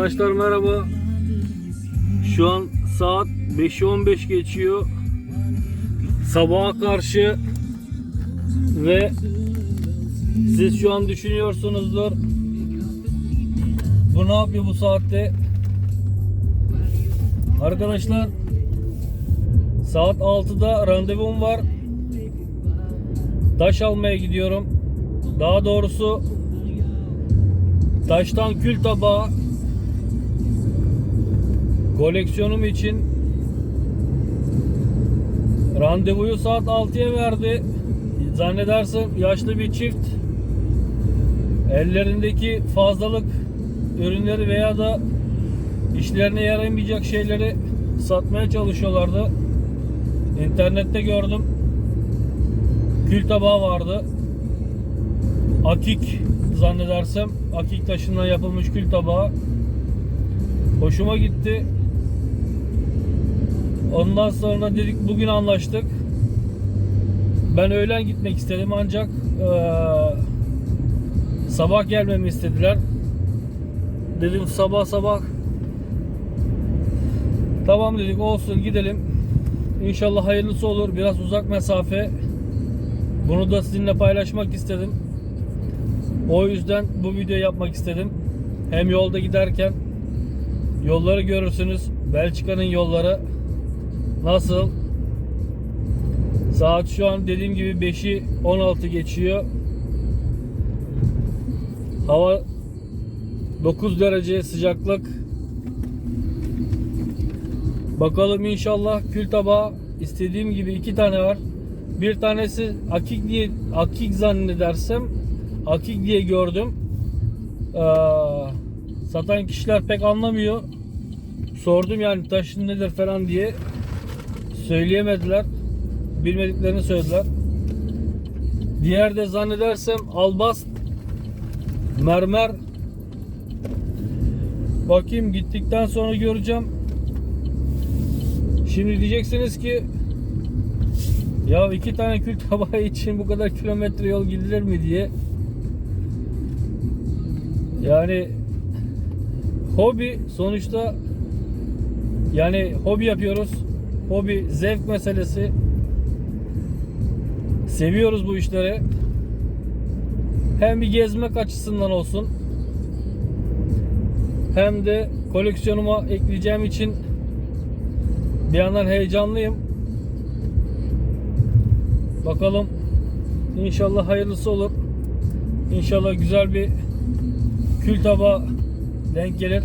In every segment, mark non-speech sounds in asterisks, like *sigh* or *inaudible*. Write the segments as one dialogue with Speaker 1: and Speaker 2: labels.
Speaker 1: Arkadaşlar merhaba. Şu an saat 5'i 15 geçiyor. Sabaha karşı ve siz şu an düşünüyorsunuzdur. Bu ne yapıyor bu saatte? Arkadaşlar saat 6'da randevum var. Taş almaya gidiyorum. Daha doğrusu taştan kül tabağı koleksiyonum için randevuyu saat 6'ya verdi. Zannedersem yaşlı bir çift ellerindeki fazlalık ürünleri veya da işlerine yaramayacak şeyleri satmaya çalışıyorlardı. İnternette gördüm. Kül tabağı vardı. Akik zannedersem akik taşından yapılmış kül tabağı. Hoşuma gitti. Ondan sonra dedik bugün anlaştık. Ben öğlen gitmek istedim ancak eee, sabah gelmemi istediler. Dedim sabah sabah Tamam dedik olsun gidelim. İnşallah hayırlısı olur. Biraz uzak mesafe. Bunu da sizinle paylaşmak istedim. O yüzden bu videoyu yapmak istedim. Hem yolda giderken yolları görürsünüz. Belçika'nın yolları nasıl? Saat şu an dediğim gibi 5'i 16 geçiyor. Hava 9 derece sıcaklık. Bakalım inşallah kül tabağı istediğim gibi iki tane var. Bir tanesi akik diye akik zannedersem akik diye gördüm. Ee, satan kişiler pek anlamıyor. Sordum yani taşın nedir falan diye. Söyleyemediler. Bilmediklerini söylediler. Diğer de zannedersem albast mermer bakayım gittikten sonra göreceğim. Şimdi diyeceksiniz ki ya iki tane kül tabağı için bu kadar kilometre yol gidilir mi diye. Yani hobi sonuçta yani hobi yapıyoruz. Hobi zevk meselesi. Seviyoruz bu işleri. Hem bir gezmek açısından olsun. Hem de koleksiyonuma ekleyeceğim için bir yandan heyecanlıyım. Bakalım inşallah hayırlısı olur. İnşallah güzel bir kül tabağı denk gelir.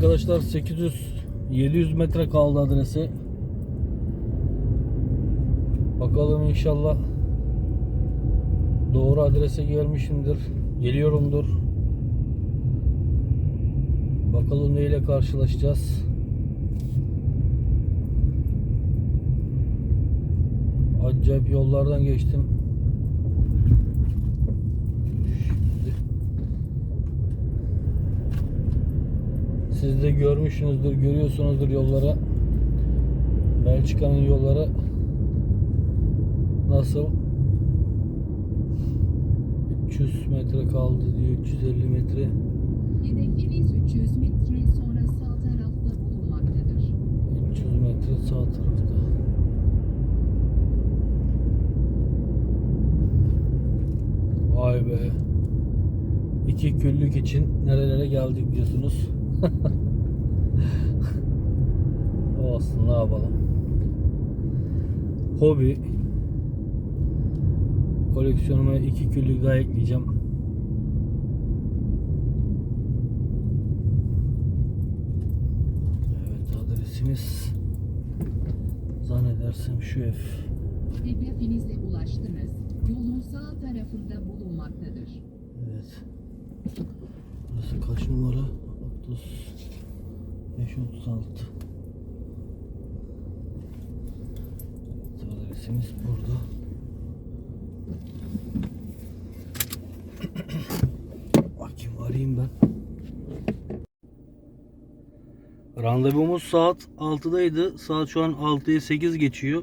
Speaker 1: Arkadaşlar 800 700 metre kaldı adrese. Bakalım inşallah doğru adrese gelmişimdir. Geliyorumdur. Bakalım neyle karşılaşacağız. Acayip yollardan geçtim. Şimdi Siz de görmüşsünüzdür, görüyorsunuzdur yollara. Belçika'nın yolları nasıl? 300 metre kaldı diyor, 350 metre.
Speaker 2: Hedefiniz 300 metre sonra sağ tarafta bulunmaktadır.
Speaker 1: 300 metre sağ tarafta. Vay be. İki küllük için nerelere geldik diyorsunuz. *laughs* Olsun ne yapalım. Hobi. Koleksiyonuma iki küllük daha ekleyeceğim. Evet adresimiz zannedersem şu ev.
Speaker 2: Hedefinize ulaştınız. Yolun sağ tarafında bulunmaktadır.
Speaker 1: Evet. Burası kaç numara? 35 36. Evet, adresimiz burada. *clears throat* Bakayım arayayım ben. Randevumuz saat 6'daydı. Saat şu an 6'ya 8 geçiyor.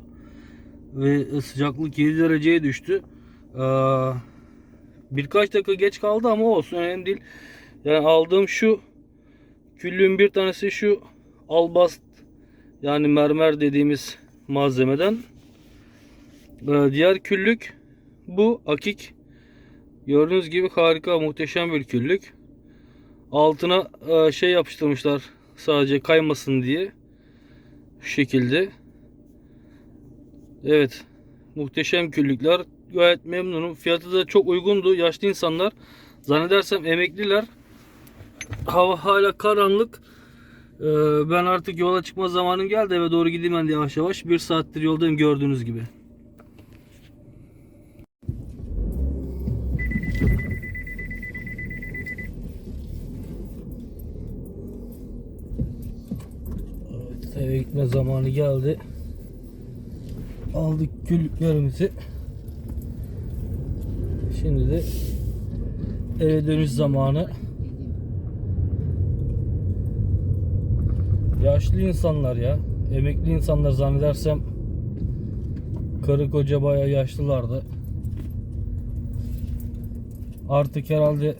Speaker 1: Ve sıcaklık 7 dereceye düştü. Ee, birkaç dakika geç kaldı ama olsun önemli değil. Yani aldığım şu küllüğün bir tanesi şu albast yani mermer dediğimiz malzemeden. Ee, diğer küllük bu akik. Gördüğünüz gibi harika muhteşem bir küllük. Altına e, şey yapıştırmışlar sadece kaymasın diye. Şu şekilde. Evet. Muhteşem küllükler. Gayet memnunum. Fiyatı da çok uygundu. Yaşlı insanlar. Zannedersem emekliler. Hava hala karanlık. Ee, ben artık yola çıkma zamanım geldi. Eve doğru gideyim ben yavaş yavaş. Bir saattir yoldayım gördüğünüz gibi. Evet, eve gitme zamanı geldi. Aldık küllüklerimizi. Şimdi de eve dönüş zamanı. Yaşlı insanlar ya. Emekli insanlar zannedersem karı koca bayağı yaşlılardı. Artık herhalde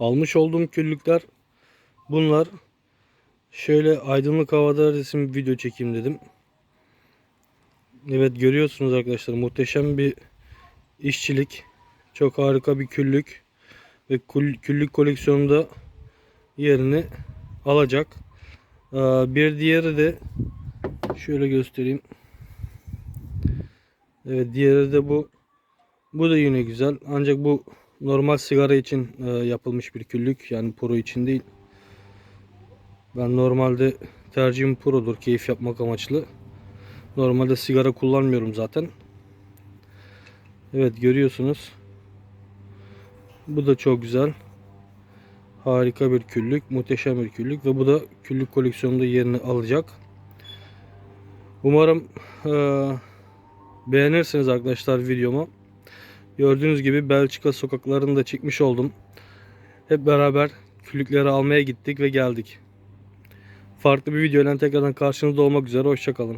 Speaker 1: Almış olduğum küllükler bunlar. Şöyle aydınlık havada resim video çekeyim dedim. Evet görüyorsunuz arkadaşlar muhteşem bir işçilik. Çok harika bir küllük. Ve küllük koleksiyonunda yerini alacak. Ee, Bir diğeri de şöyle göstereyim. Evet diğeri de bu. Bu da yine güzel. Ancak bu normal sigara için e, yapılmış bir küllük. Yani pro için değil. Ben normalde tercihim produr. Keyif yapmak amaçlı. Normalde sigara kullanmıyorum zaten. Evet görüyorsunuz. Bu da çok güzel. Harika bir küllük. Muhteşem bir küllük. Ve bu da küllük koleksiyonunda yerini alacak. Umarım eee, beğenirsiniz arkadaşlar videomu. Gördüğünüz gibi Belçika sokaklarını da çekmiş oldum. Hep beraber küllükleri almaya gittik ve geldik. Farklı bir videoyla tekrardan karşınızda olmak üzere. Hoşçakalın.